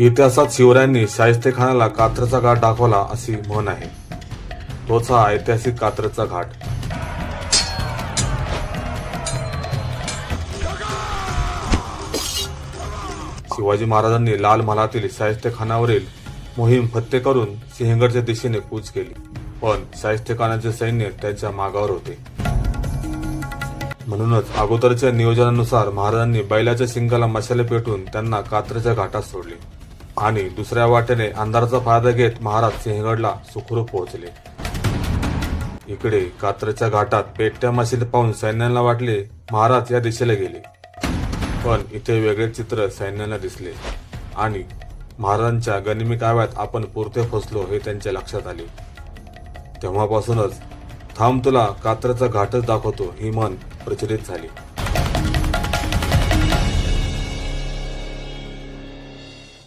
इतिहासात शिवरायांनी शाहिस्तेखानाला कात्रचा घाट दाखवला अशी म्हण आहे. तोच हा ऐतिहासिक कात्रचा घाट. शिवाजी महाराजांनी लाल महालातील शाहिस्तेखानावरील मोहीम फत्ते करून सिंहगडच्या दिशेने कूच केली. पण शाहिस्तेखानाचे सैन्य त्यांच्या मागावर होते. म्हणूनच अगोदरच्या नियोजनानुसार महाराजांनी बैलाच्या शिंगाला मशाले पेटून त्यांना कात्रच्या घाटात सोडले. आणि दुसऱ्या वाटेने अंधाराचा फायदा घेत महाराज सिंहगडला सुखरूप पोहोचले. इकडे कात्रच्या घाटात पेट्या मशीद पाहून सैन्याला वाटले महाराज या दिशेला गेले. पण इथे वेगळे चित्र सैन्याला दिसले आणि महाराजांच्या गनिमी काव्यात आपण पुरते फसलो हे त्यांच्या लक्षात आले. तेव्हापासूनच थांब तुला कात्रचा घाटच दाखवतो ही मन प्रचलित झाली.